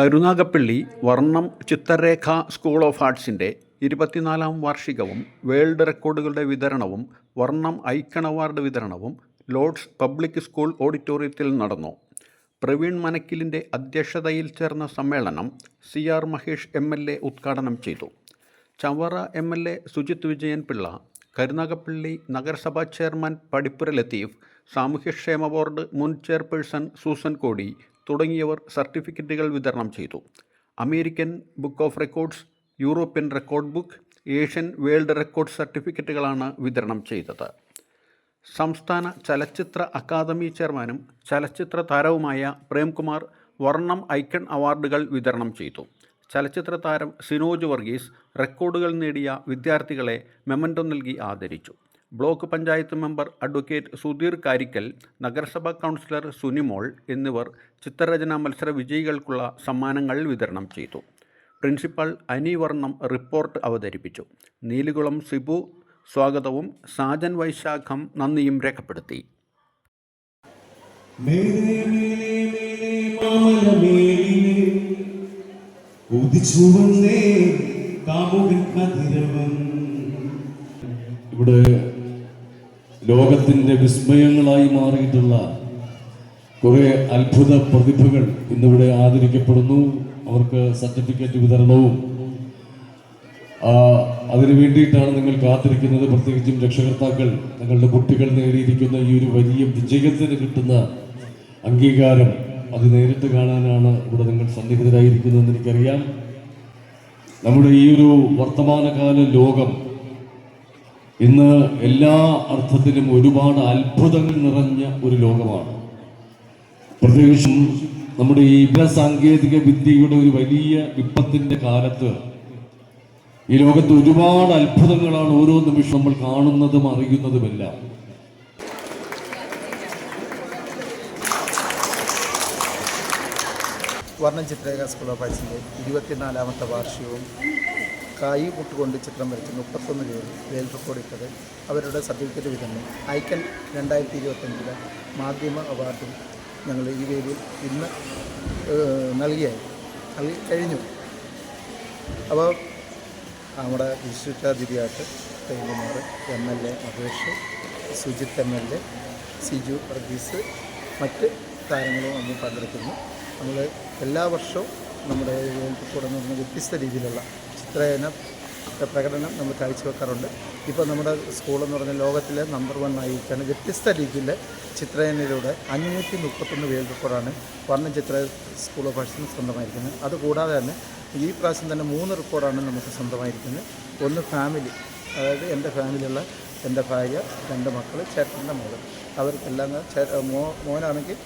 Karunagappally Varnam Chitrarekha school of ആർട്സിന്റെ ഇരുപത്തിനാലാം വാർഷികവും വേൾഡ് റെക്കോർഡുകളുടെ വിതരണവും വർണം ഐക്കൺ അവാർഡ് വിതരണവും ലോഡ്സ് പബ്ലിക് സ്കൂൾ ഓഡിറ്റോറിയത്തിൽ നടന്നു. പ്രവീൺ മനക്കിലിന്റെ അധ്യക്ഷതയിൽ ചേർന്ന സമ്മേളനം C R Mahesh M L A ഉദ്ഘാടനം ചെയ്തു. Chavara M L A Sujith Vijayan Pillai Karunagappally നഗരസഭാ ചെയർമാൻ പടിപ്പുര ലത്തീഫ് സാമൂഹ്യക്ഷേമ ബോർഡ് മുൻ ചെയർപേഴ്സൺ സൂസൻ കോടി തുടങ്ങിയവർ സർട്ടിഫിക്കറ്റുകൾ വിതരണം ചെയ്തു. American book of records European record book Asian world record സർട്ടിഫിക്കറ്റുകളാണ് വിതരണം ചെയ്തത്. സംസ്ഥാന ചലച്ചിത്ര അക്കാദമി ചെയർമാനും ചലച്ചിത്ര താരവുമായ പ്രേംകുമാർ വർണം ഐക്കൺ അവാർഡുകൾ വിതരണം ചെയ്തു. ചലച്ചിത്ര താരം സിനോജ് വർഗീസ് റെക്കോർഡുകൾ നേടിയ വിദ്യാർത്ഥികളെ മെമന്റോ നൽകി ആദരിച്ചു. Block panchayat member advocate Sudheer Karikkal നഗരസഭാ കൗൺസിലർ സുനിമോൾ എന്നിവർ ചിത്രരചനാ മത്സര വിജയികൾക്കുള്ള സമ്മാനങ്ങൾ വിതരണം ചെയ്തു. പ്രിൻസിപ്പൽ അനി വർണം റിപ്പോർട്ട് അവതരിപ്പിച്ചു. നീലുകുളം സിബു സ്വാഗതവും സാജൻ വൈശാഖം നന്ദിയും രേഖപ്പെടുത്തി. ഇവിടെ ലോകത്തിന്റെ വിസ്മയങ്ങളായി മാറിയിട്ടുള്ള കുറേ അത്ഭുത പ്രതിഭകൾ ഇന്നിവിടെ ആദരിക്കപ്പെടുന്നു. അവർക്ക് സർട്ടിഫിക്കറ്റ് വിതരണവും അതിനു വേണ്ടിയിട്ടാണ് നിങ്ങൾ കാത്തിരിക്കുന്നത്. പ്രത്യേകിച്ചും രക്ഷകർത്താക്കൾ തങ്ങളുടെ കുട്ടികൾ നേടിയിരിക്കുന്ന ഈ ഒരു വലിയ വിജയത്തിന് കിട്ടുന്ന അംഗീകാരം അത് നേരിട്ട് കാണാനാണ് ഇവിടെ നിങ്ങൾ സന്നിഹിതരായിരിക്കുന്നതെന്ന് എനിക്കറിയാം. നമ്മുടെ ഈ ഒരു വർത്തമാനകാല ലോകം ഇന്ന് എല്ലാ അർത്ഥത്തിലും ഒരുപാട് അത്ഭുതങ്ങൾ നിറഞ്ഞ ഒരു ലോകമാണ്. പ്രത്യേകിച്ചും നമ്മുടെ ഈ സാങ്കേതിക വിദ്യയുടെ ഒരു വലിയ വിപത്തിന്റെ കാലത്ത് ഈ ലോകത്ത് ഒരുപാട് അത്ഭുതങ്ങളാണ് ഓരോ നിമിഷം നമ്മൾ കാണുന്നതും അറിയുന്നതുമെല്ലാം. വർണ ചിത്രരേഖ സ്കൂൾ ഓഫ് ആർട്സിന്റെ ഇരുപത്തിനാലാമത്തെ വാർഷികവും കായി മുട്ടുകൊണ്ട് ചിത്രം വരച്ച് മുപ്പത്തൊന്ന് പേര് വേൾഡ് റെക്കോർഡ് ഇട്ടത് അവരുടെ സർട്ടിഫിക്കറ്റ് വിതരണം. ഐക്കൺ രണ്ടായിരത്തി ഇരുപത്തഞ്ചിലെ മാധ്യമ അവാർഡും ഞങ്ങൾ ഈ വേദിയിൽ ഇന്ന് നൽകിയായി. നൽകി കഴിഞ്ഞു. അപ്പോൾ നമ്മുടെ വിശിഷ്ടാതിഥിയായിട്ട് Premkumar M L A Mahesh Sujith M L A Siju Varghese മറ്റ് താരങ്ങളും അന്ന് പങ്കെടുക്കുന്നു. നമ്മൾ എല്ലാ വർഷവും നമ്മുടെ വേൾഡ് നിന്ന് വ്യത്യസ്ത രീതിയിലുള്ള ചിത്രയന പ്രകടനം നമ്മൾ കാഴ്ചവെക്കാറുണ്ട് ഇപ്പോൾ നമ്മുടെ സ്കൂളെന്ന് പറഞ്ഞ ലോകത്തിലെ നമ്പർ വൺ ആയിരിക്കാണ്. വ്യത്യസ്ത രീതിയിൽ ചിത്രയനയിലൂടെ അഞ്ഞൂറ്റി മുപ്പത്തൊന്ന് വേൾഡ് റെക്കോർഡാണ് വർണ ചിത്ര സ്കൂൾ ഓഫ് ആർട്സിന് സ്വന്തമായിരിക്കുന്നത്. അതുകൂടാതെ തന്നെ ഈ പ്രാവശ്യം തന്നെ മൂന്ന് റെക്കോർഡാണ് നമുക്ക് സ്വന്തമായിരിക്കുന്നത്. ഒന്ന് ഫാമിലി അതായത് എന്റെ ഫാമിലിയുള്ള എന്റെ ഭാര്യ രണ്ട് മക്കൾ ചേട്ടന്റെ മകൾ അവർക്കെല്ലാം മോ മോനാണെങ്കിൽ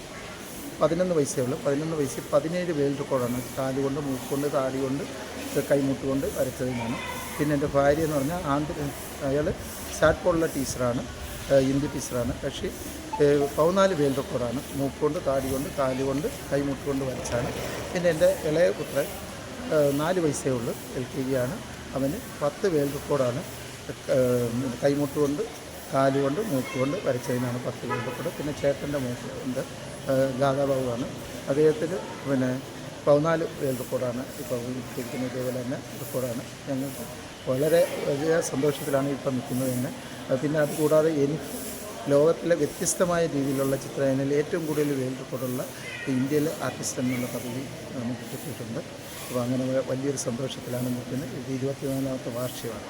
പതിനൊന്ന് വയസ്സേ ഉള്ളൂ. പതിനൊന്ന് പൈസ പതിനേഴ് വേൾഡ് റെക്കോർഡാണ്. കാലുകൊണ്ട് മൂക്കുകൊണ്ട് താടി കൊണ്ട് കൈമുട്ടുകൊണ്ട് വരച്ചതിനാണ്. പിന്നെ എന്റെ ഭാര്യ എന്ന് പറഞ്ഞാൽ ആന്ധ്ര അയാൾ സാറ്റ് പോലുള്ള ടീച്ചറാണ് ഹിന്ദി ടീച്ചറാണ്. പക്ഷേ പതിനാല് വേൾഡ് റെക്കോർഡാണ്. കൊണ്ട് കാലുകൊണ്ട് കൈമുട്ടുകൊണ്ട് വരച്ചാണ്. പിന്നെ എന്റെ ഇളയ പുത്രൻ നാല് വയസ്സേ ഉള്ളൂ എൽ കെ ജി ആണ്. അവന് പത്ത് വേൾഡ് റെക്കോർഡാണ്. കൈമുട്ടുകൊണ്ട് കാലുകൊണ്ട് മൂക്കുകൊണ്ട് വരച്ചതിനാണ് പത്ത് രൂപപ്പെടുക. പിന്നെ ചേട്ടന്റെ മൂക്കുണ്ട് ഗാഥാബാബുവാണ് അദ്ദേഹത്തിന് പിന്നെ പതിനാല് റെക്കോർഡാണ് ഇപ്പോൾ ഇരിക്കുന്നത്. ഇതേപോലെ തന്നെ റെക്കോർഡാണ് ഞങ്ങൾക്ക് വളരെ വലിയ സന്തോഷത്തിലാണ് ഇപ്പം നിൽക്കുന്നത് തന്നെ. പിന്നെ അതുകൂടാതെ എനിക്ക് ലോകത്തിലെ വ്യത്യസ്തമായ രീതിയിലുള്ള ചിത്രരചനയിൽ ഏറ്റവും കൂടുതൽ വേൾഡ് റെക്കോർഡുള്ള ഇന്ത്യയിലെ ആർട്ടിസ്റ്റ് എന്നുള്ള പദവി നമുക്ക് കിട്ടിയിട്ടുണ്ട്. അപ്പോൾ അങ്ങനെ വലിയൊരു സന്തോഷത്തിലാണ് നിൽക്കുന്നത്. ഇത് ഇരുപത്തിനാലാമത്തെ വാർഷികമാണ്.